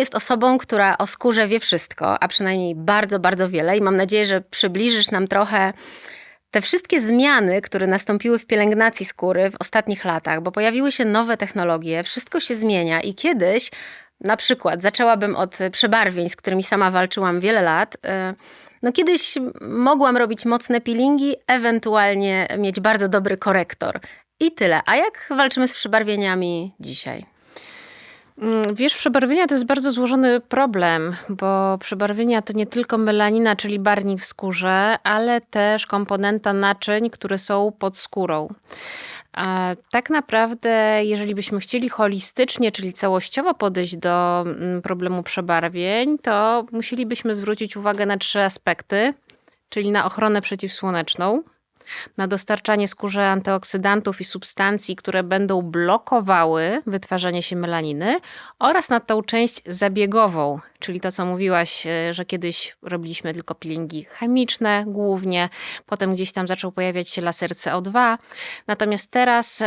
jest osobą, która o skórze wie wszystko, a przynajmniej bardzo, bardzo wiele i mam nadzieję, że przybliżysz nam trochę te wszystkie zmiany, które nastąpiły w pielęgnacji skóry w ostatnich latach, bo pojawiły się nowe technologie, wszystko się zmienia i kiedyś, na przykład, zaczęłabym od przebarwień, z którymi sama walczyłam wiele lat. y, No kiedyś mogłam robić mocne peelingi, ewentualnie mieć bardzo dobry korektor. I tyle. A jak walczymy z przebarwieniami dzisiaj? Mm, Wiesz, przebarwienia to jest bardzo złożony problem, bo przebarwienia to nie tylko melanina, czyli barwnik w skórze, ale też komponenta naczyń, które są pod skórą. A tak naprawdę, jeżeli byśmy chcieli holistycznie, czyli całościowo podejść do mm, problemu przebarwień, to musielibyśmy zwrócić uwagę na trzy aspekty, czyli na ochronę przeciwsłoneczną, na dostarczanie skórze antyoksydantów i substancji, które będą blokowały wytwarzanie się melaniny oraz na tą część zabiegową, czyli to, co mówiłaś, e, że kiedyś robiliśmy tylko peelingi chemiczne głównie, potem gdzieś tam zaczął pojawiać się laser CO2, natomiast teraz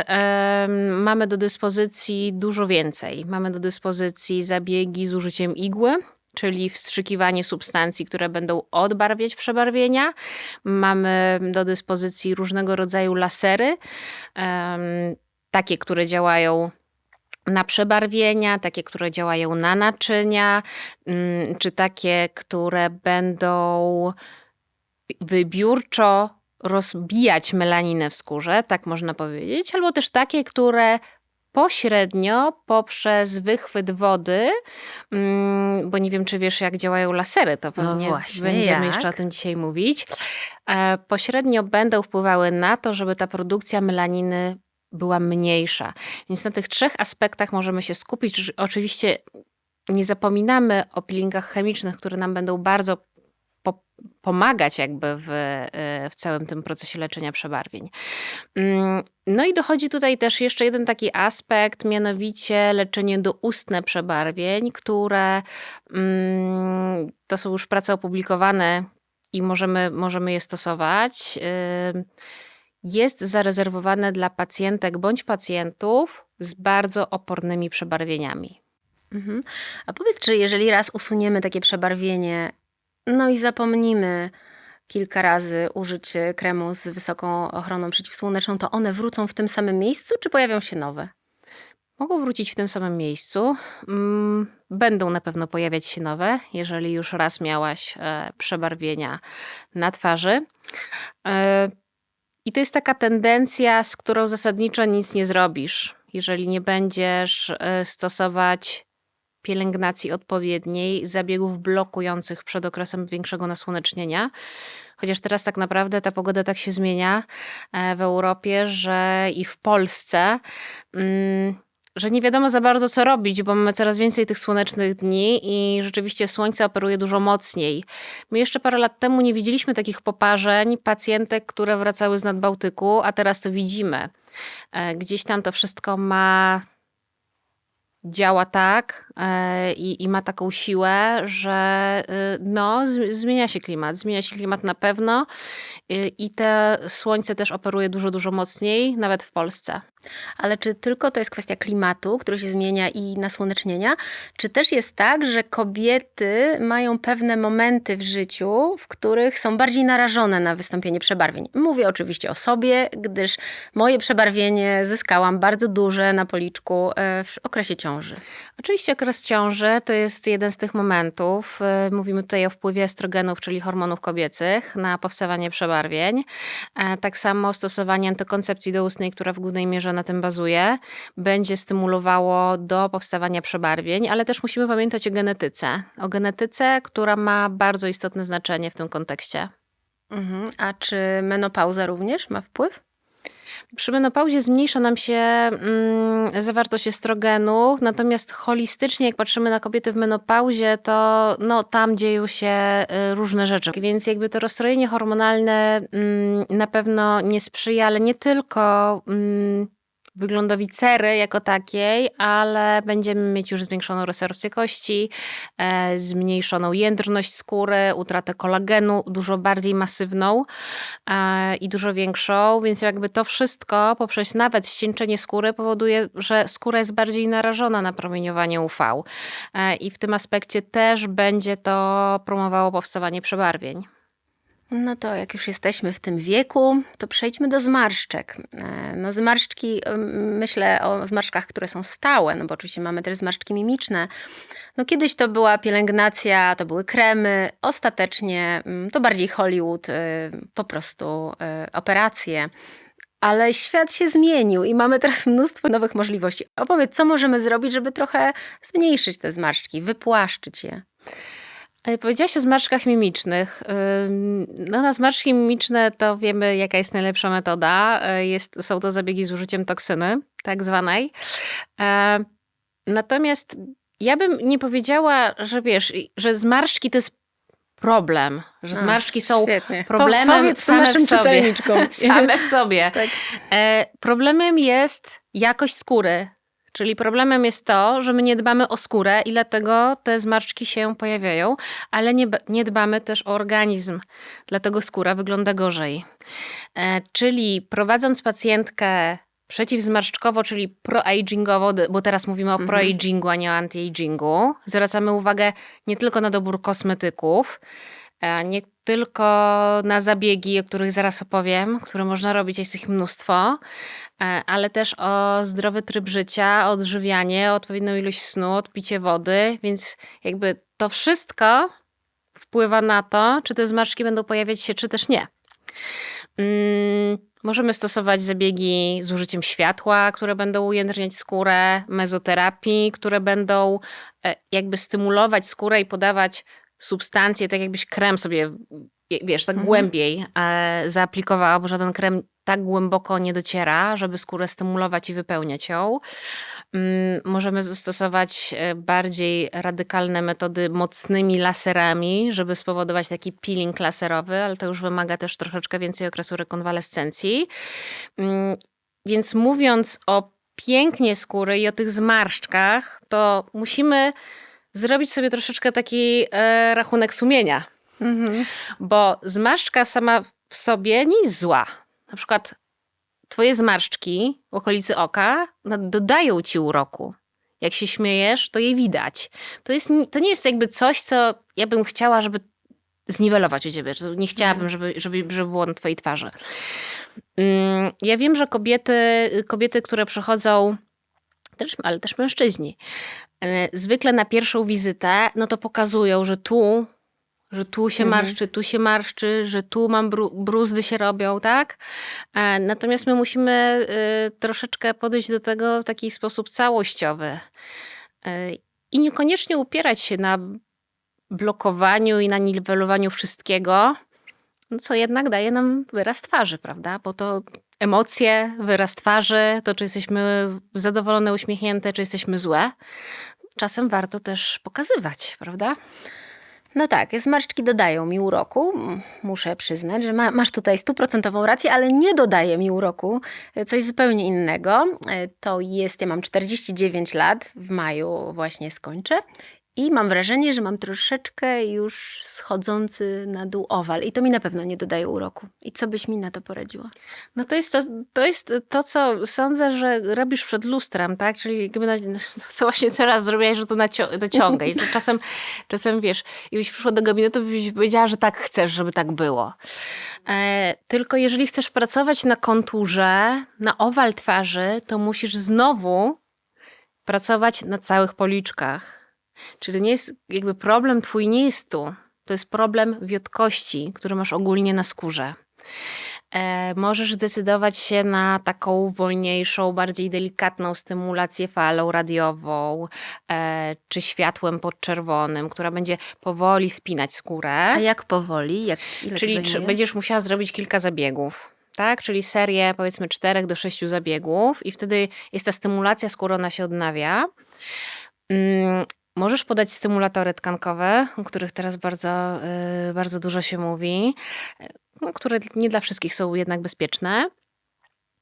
mamy do dyspozycji dużo więcej. Mamy do dyspozycji zabiegi z użyciem igły, czyli wstrzykiwanie substancji, które będą odbarwiać przebarwienia. Mamy do dyspozycji różnego rodzaju lasery, takie, które działają na przebarwienia, takie, które działają na naczynia, mm, czy takie, które będą wybiórczo rozbijać melaninę w skórze, tak można powiedzieć, albo też takie, które pośrednio poprzez wychwyt wody, mm, bo nie wiem, czy wiesz, jak działają lasery, to pewnie właśnie, będziemy jak? jeszcze o tym dzisiaj mówić. E, Pośrednio będą wpływały na to, żeby ta produkcja melaniny była mniejsza. Więc na tych trzech aspektach możemy się skupić. Oczywiście nie zapominamy o peelingach chemicznych, które nam będą bardzo po- pomagać jakby w, e, w całym tym procesie leczenia przebarwień. Mm, No i dochodzi tutaj też jeszcze jeden taki aspekt, mianowicie leczenie doustne przebarwień, które mm, to są już prace opublikowane i możemy, możemy je stosować. Jest zarezerwowane dla pacjentek bądź pacjentów z bardzo opornymi przebarwieniami. Mhm. A powiedz, czy jeżeli raz usuniemy takie przebarwienie, no i zapomnimy kilka razy użyć e, kremu z wysoką ochroną przeciwsłoneczną, to one wrócą w tym samym miejscu, czy pojawią się nowe? Mogą wrócić w tym samym miejscu. Mm, Będą na pewno pojawiać się nowe, jeżeli już raz miałaś e, przebarwienia na twarzy. E, I to jest taka tendencja, z którą zasadniczo nic nie zrobisz, jeżeli nie będziesz stosować pielęgnacji odpowiedniej, zabiegów blokujących przed okresem większego nasłonecznienia. Chociaż teraz tak naprawdę ta pogoda tak się zmienia e, w Europie, że i w Polsce, mm, że nie wiadomo za bardzo co robić, bo mamy coraz więcej tych słonecznych dni i rzeczywiście słońce operuje dużo mocniej. My jeszcze parę lat temu nie widzieliśmy takich poparzeń pacjentek, które wracały z Nadbałtyku, a teraz to widzimy. E, Gdzieś tam to wszystko ma działa tak i, i ma taką siłę, że y, no, zmienia się klimat. Zmienia się klimat na pewno y, i te słońce też operuje dużo, dużo mocniej, nawet w Polsce. Ale czy tylko to jest kwestia klimatu, który się zmienia i nasłonecznienia, czy też jest tak, że kobiety mają pewne momenty w życiu, w których są bardziej narażone na wystąpienie przebarwień? Mówię oczywiście o sobie, gdyż moje przebarwienie zyskałam bardzo duże na policzku e, w okresie ciąży. Oczywiście okres ciąży to jest jeden z tych momentów. Y, Mówimy tutaj o wpływie estrogenów, czyli hormonów kobiecych na powstawanie przebarwień. E, Tak samo stosowanie antykoncepcji doustnej, która w głównej mierze na tym bazuje, będzie stymulowało do powstawania przebarwień, ale też musimy pamiętać o genetyce. O genetyce, która ma bardzo istotne znaczenie w tym kontekście. Mhm. A czy menopauza również ma wpływ? Przy menopauzie zmniejsza nam się mm, zawartość estrogenu, natomiast holistycznie, jak patrzymy na kobiety w menopauzie, to no, tam dzieją się y, różne rzeczy. Więc jakby to rozstrojenie hormonalne mm, na pewno nie sprzyja, ale nie tylko mm, wyglądowi cery jako takiej, ale będziemy mieć już zwiększoną resorpcję kości, e, zmniejszoną jędrność skóry, utratę kolagenu, dużo bardziej masywną e, i dużo większą, więc jakby to wszystko poprzez nawet ścięczenie skóry powoduje, że skóra jest bardziej narażona na promieniowanie UV e, i w tym aspekcie też będzie to promowało powstawanie przebarwień. No to jak już jesteśmy w tym wieku, to przejdźmy do zmarszczek. E, No zmarszczki, myślę o zmarszczkach, które są stałe, no bo oczywiście mamy też zmarszczki mimiczne. No kiedyś to była pielęgnacja, to były kremy, ostatecznie ym, to bardziej Hollywood, y, po prostu y, operacje. Ale świat się zmienił i mamy teraz mnóstwo nowych możliwości. Opowiedz, co możemy zrobić, żeby trochę zmniejszyć te zmarszczki, wypłaszczyć je. E, Powiedziałaś o zmarszczkach mimicznych. No, na zmarszczki mimiczne to wiemy, jaka jest najlepsza metoda. E, Jest, są to zabiegi z użyciem toksyny, tak zwanej. E, Natomiast ja bym nie powiedziała, że wiesz, że zmarszczki to jest problem, że A, zmarszczki są Świetnie. problemem po, same w sobie. same w sobie. Tak. Problemem jest jakość skóry. Czyli problemem jest to, że my nie dbamy o skórę i dlatego te zmarszczki się pojawiają, ale nie, nie dbamy też o organizm, dlatego skóra wygląda gorzej. E, czyli prowadząc pacjentkę przeciwzmarszczkowo, czyli pro-agingowo, bo teraz mówimy o Mhm. pro-agingu, a nie o anti-agingu, zwracamy uwagę nie tylko na dobór kosmetyków, e, nie tylko na zabiegi, o których zaraz opowiem, które można robić, jest ich mnóstwo, e, ale też o zdrowy tryb życia, odżywianie, odpowiednią ilość snu, odpicie wody, więc jakby to wszystko wpływa na to, czy te zmarszczki będą pojawiać się, czy też nie. Mm, możemy stosować zabiegi z użyciem światła, które będą ujędrniać skórę, mezoterapii, które będą e, jakby stymulować skórę i podawać substancje, tak jakbyś krem sobie, wie- wiesz, tak Mhm. głębiej e, zaaplikowała, bo żaden krem tak głęboko nie dociera, żeby skórę stymulować i wypełniać ją. Mm, Możemy zastosować e, bardziej radykalne metody mocnymi laserami, żeby spowodować taki peeling laserowy, ale to już wymaga też troszeczkę więcej okresu rekonwalescencji. Mm, Więc mówiąc o pięknie skóry i o tych zmarszczkach, to musimy zrobić sobie troszeczkę taki e, rachunek sumienia, Mhm. bo zmarszczka sama w sobie nie jest zła. Na przykład twoje zmarszczki w okolicy oka no, dodają ci uroku. Jak się śmiejesz, to je widać. To, jest, to nie jest jakby coś, co ja bym chciała, żeby zniwelować u ciebie. Nie chciałabym, żeby, żeby, żeby było na twojej twarzy. Mm, Ja wiem, że kobiety, kobiety które przychodzą, też, ale też mężczyźni, zwykle na pierwszą wizytę, no to pokazują, że tu, że tu się Mhm. marszczy, tu się marszczy, że tu mam bru, bruzdy się robią, tak? E, Natomiast my musimy y, troszeczkę podejść do tego w taki sposób całościowy. I niekoniecznie upierać się na blokowaniu i na niwelowaniu wszystkiego, no co jednak daje nam wyraz twarzy, prawda? Bo to emocje, wyraz twarzy, to czy jesteśmy zadowolone, uśmiechnięte, czy jesteśmy złe, czasem warto też pokazywać, prawda? No tak, zmarszczki dodają mi uroku. Muszę przyznać, że ma, masz tutaj stuprocentową rację, ale nie dodaje mi uroku. Coś zupełnie innego. To jest, ja mam 49 lat, w maju właśnie skończę. I mam wrażenie, że mam troszeczkę już schodzący na dół owal. I to mi na pewno nie dodaje uroku. I co byś mi na to poradziła? No to jest to, to jest to, co sądzę, że robisz przed lustrem, tak? Czyli na, co właśnie teraz zrobiłaś, że to dociągaj. Że czasem, czasem wiesz, jakbyś przyszła do gabinetu, byś powiedziała, że tak chcesz, żeby tak było. E, tylko jeżeli chcesz pracować na konturze, na owal twarzy, to musisz znowu pracować na całych policzkach. Czyli nie jest, jakby problem twój nie jest tu. To jest problem wiotkości, który masz ogólnie na skórze. E, możesz zdecydować się na taką wolniejszą, bardziej delikatną stymulację falą radiową e, czy światłem podczerwonym, która będzie powoli spinać skórę. A jak powoli? Jak, Czyli czy, będziesz musiała zrobić kilka zabiegów. Tak, czyli serię powiedzmy 4 do 6 zabiegów, i wtedy jest ta stymulacja, skóra ona się odnawia. Możesz podać stymulatory tkankowe, o których teraz bardzo, y, bardzo dużo się mówi, y, no, które nie dla wszystkich są jednak bezpieczne.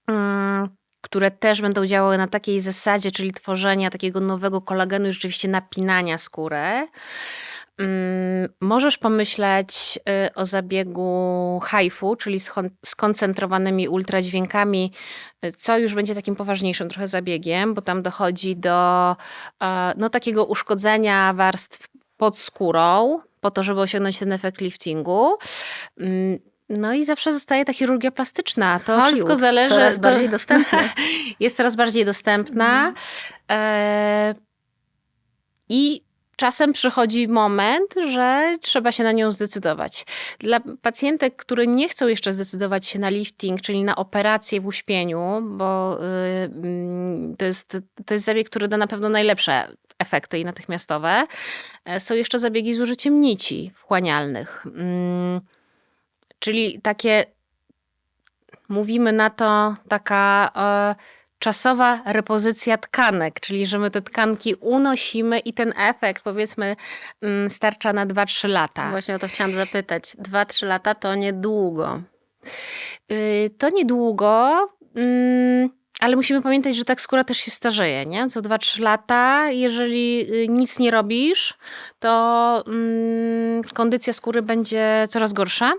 Mm, które też będą działały na takiej zasadzie, czyli tworzenia takiego nowego kolagenu i rzeczywiście napinania skóry. Mm, Możesz pomyśleć y, o zabiegu HIFU, czyli skoncentrowanymi ultradźwiękami, y, co już będzie takim poważniejszym trochę zabiegiem, bo tam dochodzi do e, no, takiego uszkodzenia warstw pod skórą, po to, żeby osiągnąć ten efekt liftingu. Mm, No i zawsze zostaje ta chirurgia plastyczna. To Hollywood, wszystko zależy. coraz bardziej dostępne. jest coraz bardziej dostępna. E, I czasem przychodzi moment, że trzeba się na nią zdecydować. Dla pacjentek, które nie chcą jeszcze zdecydować się na lifting, czyli na operację w uśpieniu, bo y, mm, to, jest, to jest zabieg, który da na pewno najlepsze efekty i natychmiastowe, e, są jeszcze zabiegi z użyciem nici wchłanialnych. Mm, Czyli takie, mówimy na to, taka e, czasowa repozycja tkanek, czyli że my te tkanki unosimy i ten efekt powiedzmy mm, starcza na 2-3 lata. Właśnie o to chciałam zapytać. Dwa, trzy lata to niedługo. Y, To niedługo, mm, ale musimy pamiętać, że tak skóra też się starzeje, nie? Co 2-3 lata, jeżeli y, nic nie robisz, to mm, kondycja skóry będzie coraz gorsza.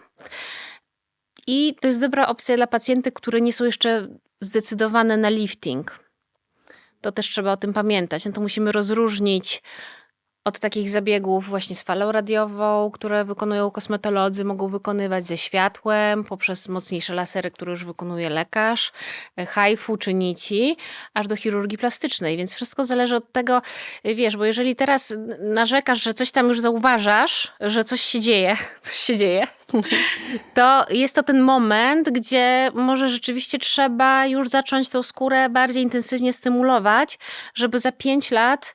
I to jest dobra opcja dla pacjentek, które nie są jeszcze zdecydowane na lifting. To też trzeba o tym pamiętać. No to musimy rozróżnić od takich zabiegów właśnie z falą radiową, które wykonują kosmetolodzy, mogą wykonywać ze światłem, poprzez mocniejsze lasery, które już wykonuje lekarz, e, HIFU czy nici, aż do chirurgii plastycznej. Więc wszystko zależy od tego, y, wiesz, bo jeżeli teraz narzekasz, że coś tam już zauważasz, że coś się dzieje, coś się dzieje, to jest to ten moment, gdzie może rzeczywiście trzeba już zacząć tą skórę bardziej intensywnie stymulować, żeby za 5 lat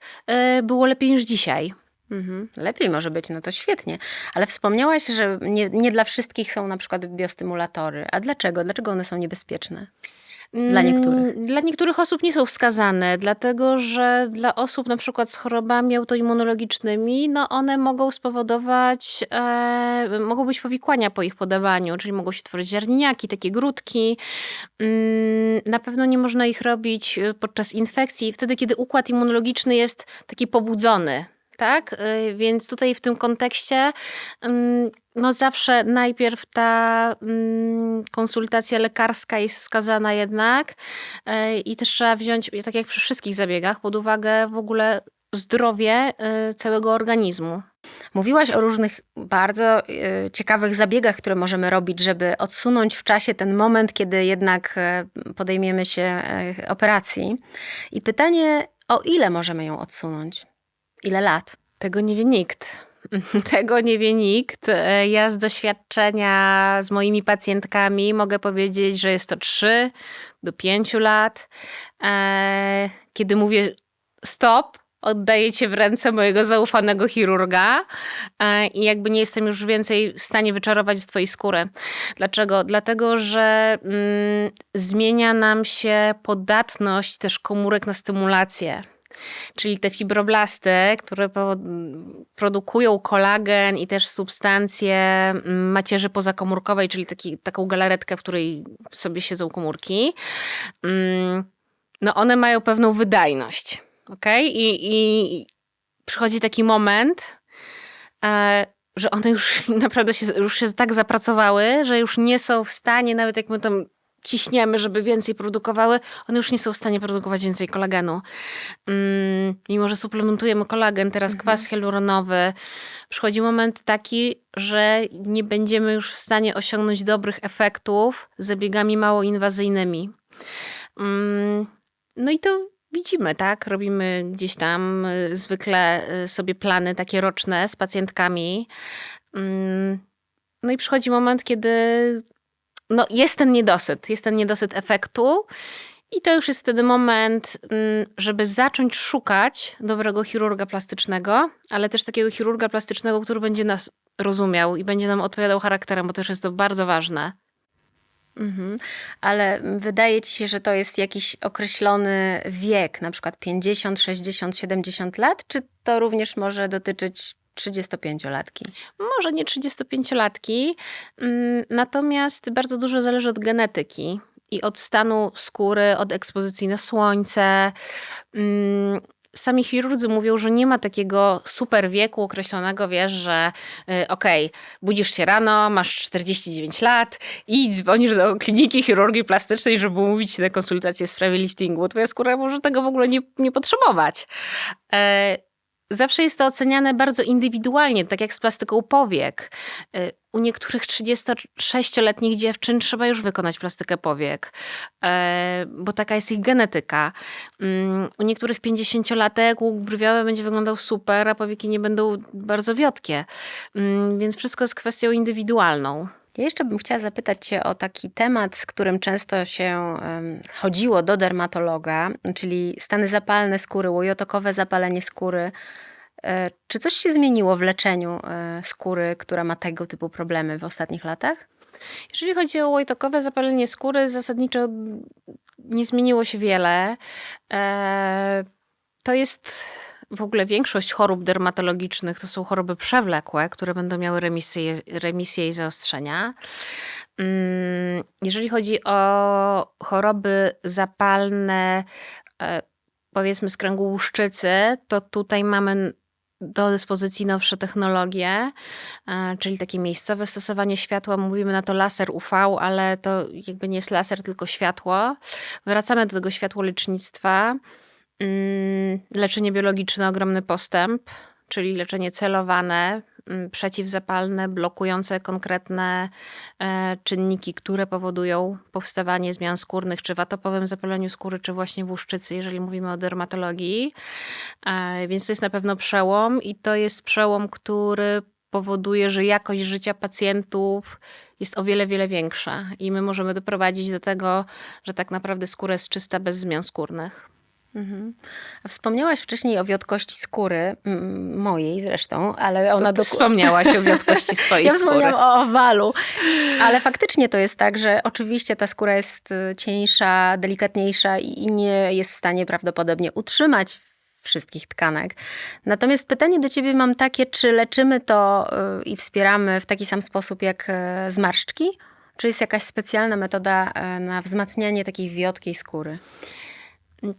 y, było lepiej niż dzisiaj. Mhm. Lepiej może być, no to świetnie. Ale wspomniałaś, że nie, nie dla wszystkich są na przykład biostymulatory. A dlaczego? Dlaczego one są niebezpieczne? Dla niektórych. Mm, Dla niektórych osób nie są wskazane, dlatego że dla osób na przykład z chorobami autoimmunologicznymi, no one mogą spowodować, e, mogą być powikłania po ich podawaniu, czyli mogą się tworzyć ziarnieniaki, takie grudki. Mm, Na pewno nie można ich robić e, podczas infekcji, wtedy kiedy układ immunologiczny jest taki pobudzony. Tak, Y, więc tutaj w tym kontekście mm, no zawsze najpierw ta mm, konsultacja lekarska jest wskazana jednak e, i też trzeba wziąć, tak jak przy wszystkich zabiegach, pod uwagę w ogóle zdrowie e, całego organizmu. Mówiłaś o różnych bardzo y, ciekawych zabiegach, które możemy robić, żeby odsunąć w czasie ten moment, kiedy jednak podejmiemy się operacji. I pytanie, o ile możemy ją odsunąć? Ile lat? Tego nie wie nikt. Tego nie wie nikt. Ja z doświadczenia z moimi pacjentkami mogę powiedzieć, że jest to 3 do 5 lat. E, Kiedy mówię stop, oddaję cię w ręce mojego zaufanego chirurga e, i jakby nie jestem już więcej w stanie wyczarować z twojej skóry. Dlaczego? Dlatego, że mm, zmienia nam się podatność też komórek na stymulację. Czyli te fibroblasty, które produkują kolagen i też substancje mm, macierzy pozakomórkowej, czyli taki, taką galaretkę, w której sobie siedzą komórki, mm, no one mają pewną wydajność. Okay? I, I przychodzi taki moment, e, że one już naprawdę się, już się tak zapracowały, że już nie są w stanie, nawet jak my tam ciśniemy, żeby więcej produkowały, one już nie są w stanie produkować więcej kolagenu. Mm, mimo, że suplementujemy kolagen, teraz kwas hialuronowy, przychodzi moment taki, że nie będziemy już w stanie osiągnąć dobrych efektów zabiegami mało inwazyjnymi. Mm, no i to widzimy, tak? Robimy gdzieś tam y, zwykle y, sobie plany takie roczne z pacjentkami. Mm, No i przychodzi moment, kiedy no, jest ten niedosyt, jest ten niedosyt efektu. I to już jest wtedy moment, mm, żeby zacząć szukać dobrego chirurga plastycznego, ale też takiego chirurga plastycznego, który będzie nas rozumiał i będzie nam odpowiadał charakterem, bo też jest to bardzo ważne. Mhm. Ale wydaje ci się, że to jest jakiś określony wiek, na przykład 50, 60, 70 lat, czy to również może dotyczyć 35-latki? Może nie 35-latki, mm, natomiast bardzo dużo zależy od genetyki. i od stanu skóry, od ekspozycji na słońce. Mm, Sami chirurdzy mówią, że nie ma takiego super wieku określonego, wiesz, że y, okej, budzisz się rano, masz 49 lat i dzwonisz do kliniki chirurgii plastycznej, żeby umówić się na konsultację w sprawie liftingu. Twoja skóra może tego w ogóle nie, nie potrzebować. Zawsze jest to oceniane bardzo indywidualnie, tak jak z plastyką powiek. Y, U niektórych 36-letnich dziewczyn trzeba już wykonać plastykę powiek, e, bo taka jest ich genetyka. Mm, U niektórych 50-latek łuk brwiowy będzie wyglądał super, a powieki nie będą bardzo wiotkie. Mm, Więc wszystko jest kwestią indywidualną. Ja jeszcze bym chciała zapytać Cię o taki temat, z którym często się chodziło do dermatologa, czyli stany zapalne skóry, łojotokowe zapalenie skóry. E, Czy coś się zmieniło w leczeniu e, skóry, która ma tego typu problemy w ostatnich latach? Jeżeli chodzi o łojtokowe zapalenie skóry, zasadniczo nie zmieniło się wiele. E, To jest w ogóle większość chorób dermatologicznych to są choroby przewlekłe, które będą miały remisję, remisję i zaostrzenia. Mm, Jeżeli chodzi o choroby zapalne, e, powiedzmy z kręgu łuszczycy, to tutaj mamy do dyspozycji nowsze technologie, e, czyli takie miejscowe stosowanie światła. Mówimy na to laser UV, ale to jakby nie jest laser, tylko światło. Wracamy do tego światłolecznictwa. Mm, Leczenie biologiczne, ogromny postęp, czyli leczenie celowane, mm, przeciwzapalne, blokujące konkretne e, czynniki, które powodują powstawanie zmian skórnych, czy w atopowym zapaleniu skóry, czy właśnie w łuszczycy, jeżeli mówimy o dermatologii. E, Więc to jest na pewno przełom i to jest przełom, który powoduje, że jakość życia pacjentów jest o wiele, wiele większa i my możemy doprowadzić do tego, że tak naprawdę skóra jest czysta bez zmian skórnych. Mhm. A Wspomniałaś wcześniej o wiotkości skóry, mojej zresztą, ale ona To wspomniałaś o wiotkości swojej Ja skóry. wspomniałam o owalu, ale faktycznie to jest tak, że oczywiście ta skóra jest y, cieńsza, delikatniejsza i nie jest w stanie prawdopodobnie utrzymać wszystkich tkanek. Natomiast pytanie do ciebie mam takie, czy leczymy to y, i wspieramy w taki sam sposób jak y, zmarszczki? Czy jest jakaś specjalna metoda na wzmacnianie takiej wiotkiej skóry?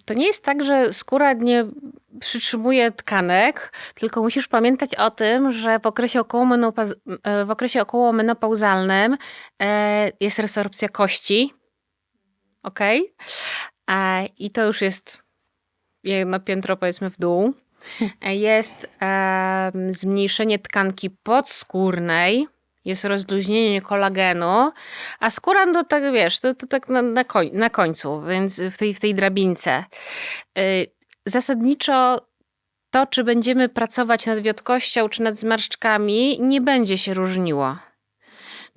To nie jest tak, że skóra nie przytrzymuje tkanek, tylko musisz pamiętać o tym, że w okresie, okołomenopaz- e, w okresie okołomenopauzalnym e, jest resorpcja kości. Ok? I to już jest jedno piętro, powiedzmy, w dół. E, Jest zmniejszenie tkanki podskórnej, jest rozluźnienie kolagenu, a skóra, no tak wiesz, to, to tak na, na, koń, na końcu, więc w tej, w tej drabince. Y, Zasadniczo to, czy będziemy pracować nad wiotkością, czy nad zmarszczkami, nie będzie się różniło.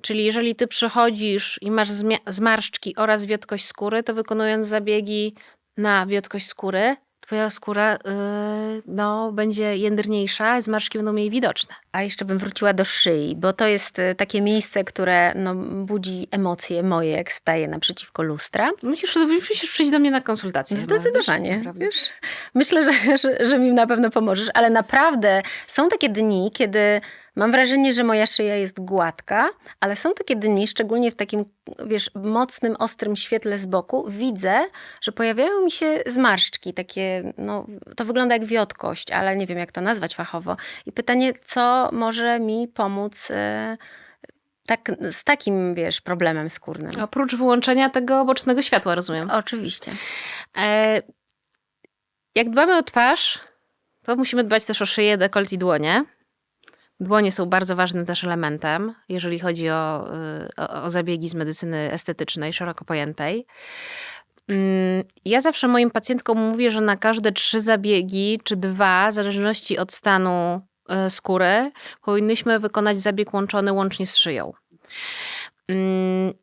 Czyli jeżeli ty przychodzisz i masz zmarszczki oraz wiotkość skóry, to wykonując zabiegi na wiotkość skóry, twoja skóra yy, no, będzie jędrniejsza, zmarszczki będą mniej widoczne. A jeszcze bym wróciła do szyi, bo to jest y, takie miejsce, które no, budzi emocje moje, jak staję naprzeciwko lustra. Musisz, musisz przyjść do mnie na konsultację. no, Zdecydowanie. Wiesz, myślę, że, że, że mi na pewno pomożesz, ale naprawdę są takie dni, kiedy mam wrażenie, że moja szyja jest gładka, ale są takie dni, szczególnie w takim, wiesz, mocnym, ostrym świetle z boku, widzę, że pojawiają mi się zmarszczki, takie, no, to wygląda jak wiotkość, ale nie wiem, jak to nazwać fachowo. I pytanie, co może mi pomóc e, tak, z takim, wiesz, problemem skórnym? Oprócz wyłączenia tego bocznego światła, rozumiem. Oczywiście. E, jak dbamy o twarz, to musimy dbać też o szyję, dekolt i dłonie. Dłonie są bardzo ważnym też elementem, jeżeli chodzi o, y, o, o zabiegi z medycyny estetycznej, szeroko pojętej. Mm, Ja zawsze moim pacjentkom mówię, że na każde trzy zabiegi, czy dwa, w zależności od stanu y, skóry, powinnyśmy wykonać zabieg łączony łącznie z szyją. Mm,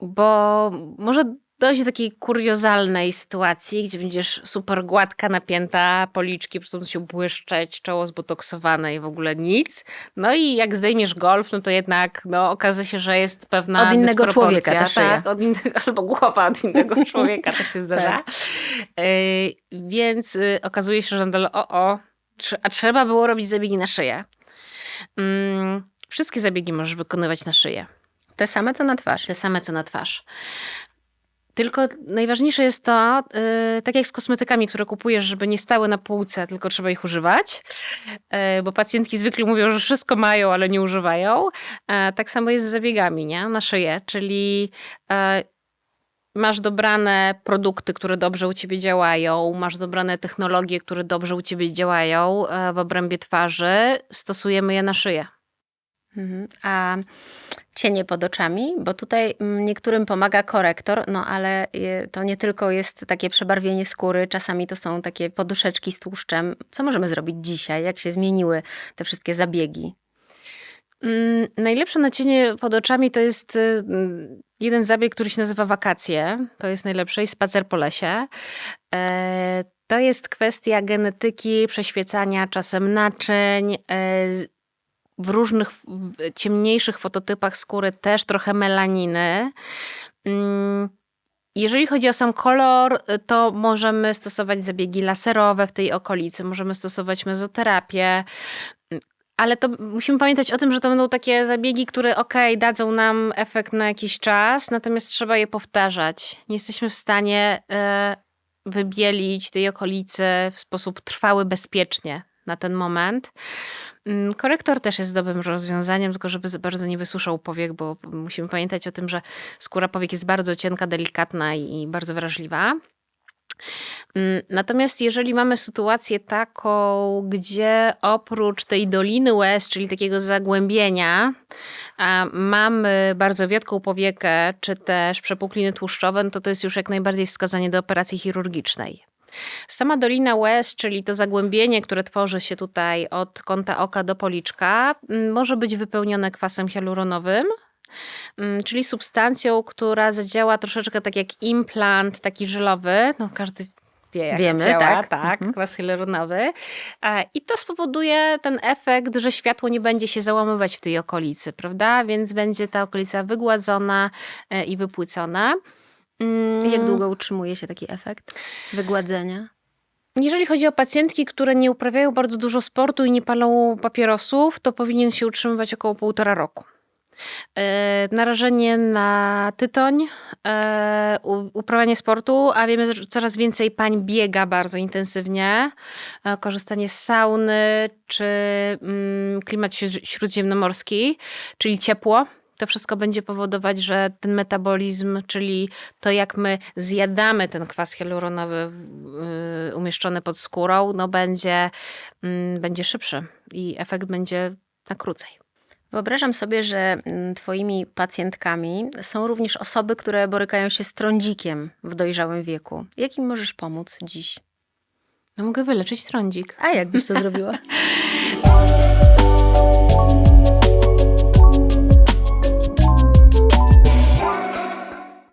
Bo może dojść do takiej kuriozalnej sytuacji, gdzie będziesz super gładka, napięta, policzki będą się błyszczeć, czoło zbotoksowane i w ogóle nic. No i jak zdejmiesz golf, no to jednak no, okazuje się, że jest pewna Od innego człowieka ta szyja. Tak, od innego, albo głowa od innego człowieka, to się zdarza. Y, więc y, okazuje się, że nadal o, o, a trzeba było robić zabiegi na szyję. Mm, wszystkie zabiegi możesz wykonywać na szyję. Te same, co na twarz. Te same co na twarz. Tylko najważniejsze jest to, yy, tak jak z kosmetykami, które kupujesz, żeby nie stały na półce, tylko trzeba ich używać, yy, bo pacjentki zwykle mówią, że wszystko mają, ale nie używają. Yy, tak samo jest z zabiegami nie? na szyję, czyli yy, masz dobrane produkty, które dobrze u ciebie działają, masz dobrane technologie, które dobrze u ciebie działają yy, w obrębie twarzy, stosujemy je na szyję. Mhm. A cienie pod oczami, bo tutaj mm, niektórym pomaga korektor, no ale y, to nie tylko jest takie przebarwienie skóry, czasami to są takie poduszeczki z tłuszczem. Co możemy zrobić dzisiaj? Jak się zmieniły te wszystkie zabiegi? Mm, najlepsze na cienie pod oczami to jest y, jeden zabieg, który się nazywa wakacje. To jest najlepsze i spacer po lesie. E, to jest kwestia genetyki, przeświecania czasem naczyń. W różnych w ciemniejszych fototypach skóry też trochę melaniny. Mm, Jeżeli chodzi o sam kolor, y, to możemy stosować zabiegi laserowe w tej okolicy, możemy stosować mezoterapię. Mm, Ale to musimy pamiętać o tym, że to będą takie zabiegi, które ok, dadzą nam efekt na jakiś czas, natomiast trzeba je powtarzać. Nie jesteśmy w stanie e, wybielić tej okolicy w sposób trwały, bezpiecznie na ten moment. Mm, Korektor też jest dobrym rozwiązaniem, tylko żeby bardzo nie wysuszał powiek, bo musimy pamiętać o tym, że skóra powiek jest bardzo cienka, delikatna i bardzo wrażliwa. Mm, Natomiast jeżeli mamy sytuację taką, gdzie oprócz tej doliny łez, czyli takiego zagłębienia, mamy bardzo wiotką powiekę, czy też przepukliny tłuszczowe, no to to jest już jak najbardziej wskazanie do operacji chirurgicznej. Sama dolina łez, czyli to zagłębienie, które tworzy się tutaj od kąta oka do policzka, mm, może być wypełnione kwasem hialuronowym, mm, czyli substancją, która zadziała troszeczkę tak jak implant taki żelowy. No każdy wie jak Wiemy, działa, tak. tak, Mhm. kwas hialuronowy. I to spowoduje ten efekt, że światło nie będzie się załamywać w tej okolicy, prawda? Więc będzie ta okolica wygładzona e, i wypłycona. Mm, Jak długo utrzymuje się taki efekt wygładzenia? Jeżeli chodzi o pacjentki, które nie uprawiają bardzo dużo sportu i nie palą papierosów, to powinien się utrzymywać około półtora roku. E, Narażenie na tytoń, e, uprawianie sportu, a wiemy, że coraz więcej pań biega bardzo intensywnie, e, korzystanie z sauny czy mm, klimat śród- śródziemnomorski, czyli ciepło. To wszystko będzie powodować, że ten metabolizm, czyli to jak my zjadamy ten kwas hialuronowy y, umieszczony pod skórą, no będzie, mm, będzie szybszy i efekt będzie na krócej. Wyobrażam sobie, że mm, Twoimi pacjentkami są również osoby, które borykają się z trądzikiem w dojrzałym wieku. Jak im możesz pomóc dziś? No mogę wyleczyć trądzik. A jak byś to zrobiła?